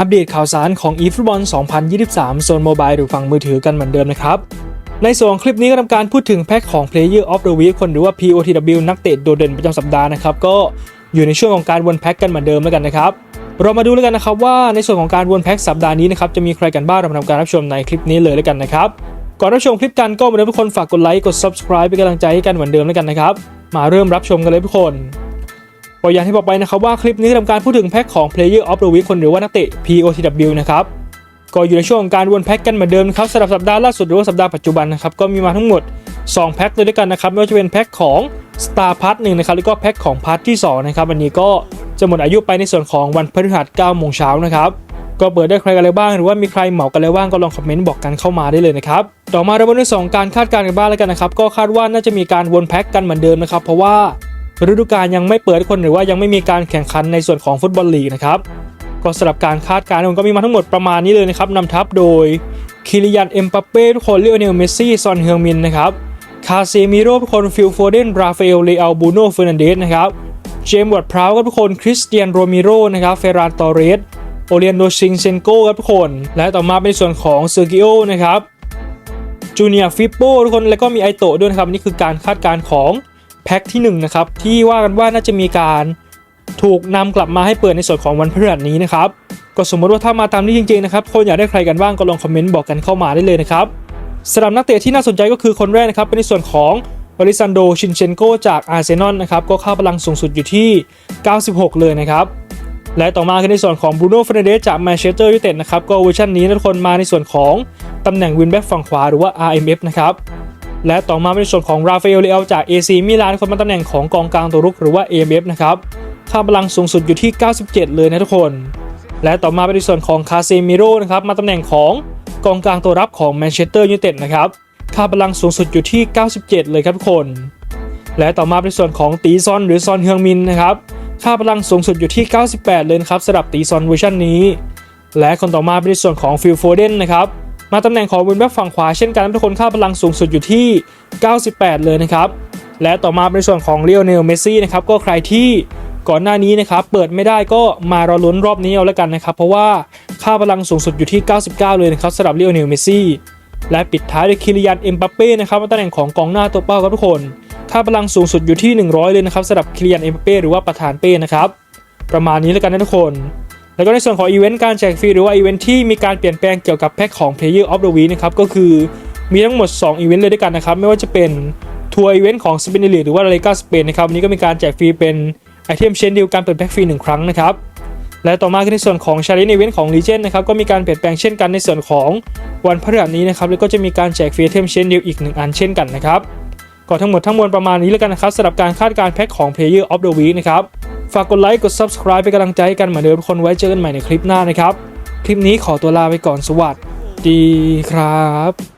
อัปเดตข่าวสารของ eFootball 2023 โซนโมบายหรือฝั่งมือถือกันเหมือนเดิมนะครับ ในส่วนคลิปนี้ก็ทำการพูดถึงแพ็คของ Player of the Week คนหรือว่า POTW นักเตะโดดเด่นประจำสัปดาห์นะครับ ก็อยู่ในช่วงของการวนแพ็คกันเหมือนเดิมแล้วกันนะครับ เรามาดูแล้วกันนะครับว่าในส่วนของการวนแพ็คสัปดาห์นี้นะครับจะมีใครกันบ้างเรามาทำการรับชมในคลิปนี้เลยแล้วกันนะครับก่อนรับชมคลิปกันก็เหมือนเดิมทุกคนฝากกดไลค์กด subscribe เป็นกำลังใจให้กันเหมือนเดิมแล้วกันนะครับมาเริ่มรับชมกันเลยทุกคน ก็อย่างที่บอกไปนะครับว่าคลิปนี้ทำการพูดถึงแพ็คของ Player of the Week คนหรือว่านักเตะ POTW นะครับก็อยู่ในช่วงของการวนแพ็คกันเหมือนเดิมครับสำหรับสัปดาห์ล่าสุดหรือว่าสัปดาห์ปัจจุบันนะครับก็มีมาทั้งหมด 2 แพ็คเลยด้วยกันนะครับไม่ว่าจะเป็นแพ็คของ Star p a s หนึ่งนะครับแล้วก็แพ็คของพาร์ทที่2นะครับวันนี้ก็จะหมดอายุไปในส่วนของวันพฤหัส9โมงเช้านะครับก็เปิดได้ใครกันเลยบ้างหรือว่ามีใครเหมากันเลยบ้างก็ลองคอมเมนต์บอกกันเข้ามาได้เลยนะครับต่อมาเรามาดูสองการคาดการณ์กันบ้างแล้วกันนะครับก็คาดว่าน่าจะมีการวนแพ็คกันเหมือนเดิมนะครับเพราะว่า ฤดูกาลยังไม่เปิดคนหรือว่ายังไม่มีการแข่งขันในส่วนของฟุตบอลลีกนะครับก็สำหรับการคาดการณ์มันก็มีมาทั้งหมดประมาณนี้เลยนะครับนำทัพโดยคิริยันเอ็มปัปเป้ทุกคนเลโอเนลเมสซี่ซอนเฮงมินนะครับคาเซมิโร่ทุกคนฟิลโฟเดนราฟาเอลเลอัลบูโนเฟอร์นันเดสนะครับเจมส์วัตพราวก็ทุกคนคริสเตียนโรมิโรนะครับเฟรานตอเรสโอเลียนโดชิงเซนโกครับทุกคน และต่อมาเป็นส่วนของเซอร์กิโอนะครับจูเนียฟิปโปทุกคนแล้วก็มีไอโตะด้วยนะครับนี่คือการคาดการณ์ของ แพ็คที่1นะครับที่ว่ากันว่าน่าจะมีการถูกนำกลับมาให้เปิดในส่วนของวันพฤหัสนี้นะครับก็สมมติว่าถ้ามาตามนี้จริงๆนะครับคนอยากได้ใครกันบ้างก็ลองคอมเมนต์บอกกันเข้ามาได้เลยนะครับสำหรับนักเตะที่น่าสนใจก็คือคนแรกนะครับเป็นในส่วนของบริซันโดชินเชนโกจากอาร์เซนอลนะครับก็ค่าพลังสูงสุดอยู่ที่ 96 เลยนะครับและต่อมาคือในส่วนของบรูโน่เฟรนเดสจากแมนเชสเตอร์ยูไนเต็ดนะครับก็เวอร์ชันนี้ทุกคนมาในส่วนของตำแหน่งวินแบ็กฝั่งขวาหรือว่า RMF นะครับ และต่อมาเป็นส่วนของราฟาเอลเลอจาก AC มิลานคนมาตำแหน่งของกองกลางตัวรุกหรือว่า AMF นะครับค่าพลังสูงสุดอยู่ที่ 97 เลยนะทุกคน และต่อมาเป็นส่วนของคาเซมิโร่นะครับมาตำแหน่งของกองกลางตัวรับของแมนเชสเตอร์ยูไนเต็ดนะครับค่าพลังสูงสุดอยู่ที่ 97 เลยครับทุกคน และต่อมาเป็นส่วนของตีซอนหรือซอนเฮืองมินนะครับค่าพลังสูงสุดอยู่ที่ 98 เลยครับสำหรับตีซอนเวอร์ชันนี้ และคนต่อมาเป็นในส่วนของฟิลโฟเดนนะครับ มาตำแหน่งของวินแบ็กฝั่งขวาเช่นกันทุกคนค่าพลังสูงสุดอยู่ที่ 98 เลยนะครับและต่อมาเป็นส่วนของเลโอเนลเมสซี่นะครับก็ใครที่ก่อนหน้านี้นะครับเปิดไม่ได้ก็มารอลุ้นรอบนี้เอาแล้วกันนะครับ เพราะว่าค่าพลังสูงสุดอยู่ที่ 99 เลยนะครับสำหรับเลโอเนลเมสซี่และปิดท้ายด้วยคิริยันเอ็มบัปเป้นะครับมาตำแหน่งของกองหน้าตัวเป้าครับทุกคน ค่าพลังสูงสุดอยู่ที่ 100 เลยนะครับสำหรับคิริยันเอ็มบัปเป้หรือว่าประธานเป้นะครับประมาณนี้แล้วกันนะทุกคน แล้วก็ในส่วนของอีเวนต์การแจกฟรีหรือว่าอีเวนต์ที่มีการเปลี่ยนแปลงเกี่ยวกับแพ็คของ Player of the Week นะครับก็คือมีทั้งหมด 2 อีเวนต์เลยด้วยกันนะครับ ไม่ว่าจะเป็นทัวร์อีเวนต์ของสเปนลีหรือว่าลาลิกาสเปนนะครับวันนี้ก็มีการแจกฟรีเป็นไอเทมเชนเดิวการเปิดแพ็คฟรี1ครั้งนะครับและต่อมาคือในส่วนของชาเลนจ์อีเวนต์ของ Legend นะครับก็มีการเปลี่ยนแปลงเช่นกันในส่วนของวันพฤหัสนี้นะครับแล้วก็จะมีการแจกฟรีไอเทมเชนดิวอีก 1 อันเช่นกันนะครับก็ทั้งหมดทั้งมวลประมาณนี้แล้วกันนะครับสำหรับการคาดการแพ็คของ Player of the Week นะครับ ฝากกดไลค์กด subscribe เป็นกำลังใจให้กันเหมือนเดิมทุกคนไว้เจอกันใหม่ในคลิปหน้านะครับ คลิปนี้ขอตัวลาไปก่อนสวัสดีครับ